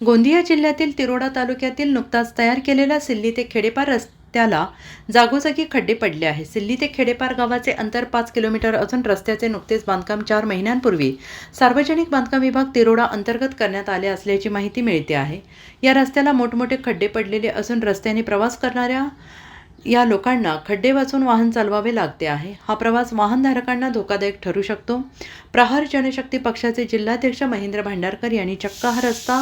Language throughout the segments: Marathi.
गोंदिया जिल्ह्यातील तिरोडा तालुक्यातील नुकताच तयार केलेल्या सिल्ली ते खेडेपार रस्त्याला जागोजागी खड्डे पडले आहे सिल्ली ते खेडेपार गावाचे अंतर पाच किलोमीटर असून रस्त्याचे नुकतेच बांधकाम चार महिन्यांपूर्वी सार्वजनिक बांधकाम विभाग तिरोडा अंतर्गत करण्यात आले असल्याची माहिती मिळते आहे. या रस्त्याला मोठमोठे खड्डे पडलेले असून रस्त्याने प्रवास करणाऱ्या या लोकांना खड्डे वाचून वाहन चालवावे लागते आहे. हा प्रवास वाहनधारकांना धोकादायक ठरू शकतो. प्रहार जनशक्ती पक्षाचे जिल्हाध्यक्ष महेंद्र भांडारकर यांनी चक्क हा रस्ता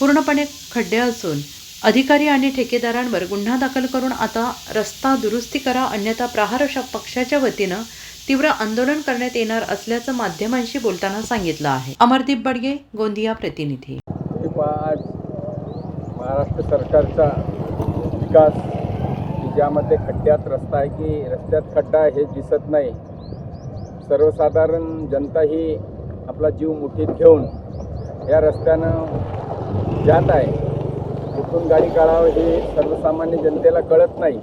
पूर्णपणे खड्डे असून अधिकारी आणि ठेकेदारांवर गुन्हा दाखल करून आता रस्ता दुरुस्ती करा अन्यथा प्रहार पक्षाच्या वतीनं तीव्र आंदोलन करण्यात येणार असल्याचं माध्यमांशी बोलताना सांगितलं आहे. अमरदीप बडगे गोंदिया प्रतिनिधी. आज महाराष्ट्र सरकारचा विकास ज्यामध्ये खड्ड्यात रस्ता आहे की रस्त्यात खड्डा आहे हे दिसत नाही. सर्वसाधारण जनता ही आपला जीव मुठीत घेऊन या रस्त्यानं जात आहे. कुठून गाडी काढावं हे सर्वसामान्य जनतेला कळत नाही.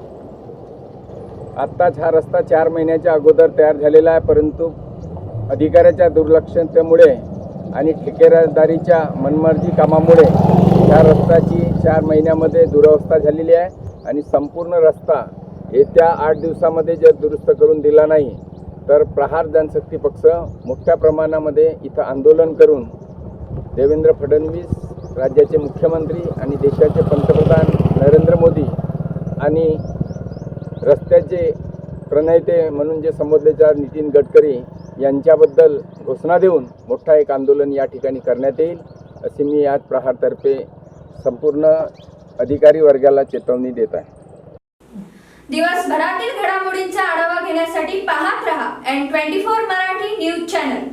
आत्ताच हा रस्ता चार महिन्याच्या अगोदर तयार झालेला आहे परंतु अधिकाऱ्याच्या दुर्लक्षतेमुळे आणि ठेकेदारीच्या मनमर्जी कामामुळे या रस्त्याची चार महिन्यामध्ये दुरवस्था झालेली आहे. आणि संपूर्ण रस्ता येत्या आठ दिवसामध्ये जर दुरुस्त करून दिला नाही तर प्रहार जनशक्ती पक्ष मोठ्या प्रमाणामध्ये इथं आंदोलन करून देवेंद्र फडणवीस राज्याचे मुख्यमंत्री आणि देशाचे पंतप्रधान नरेंद्र मोदी आणि रस्त्याचे प्रणेते म्हणून जे संबोधले जात नितीन गडकरी यांच्याबद्दल घोषणा देऊन मोठा एक आंदोलन या ठिकाणी करण्यात येईल अशी मी आज प्रहारतर्फे संपूर्ण अधिकारी वर्गाला चेतवणी देत आहे. दिवसभरातील घडामोडींचा आढावा घेण्यासाठी पाहत रहा N twenty four Marathi news channel.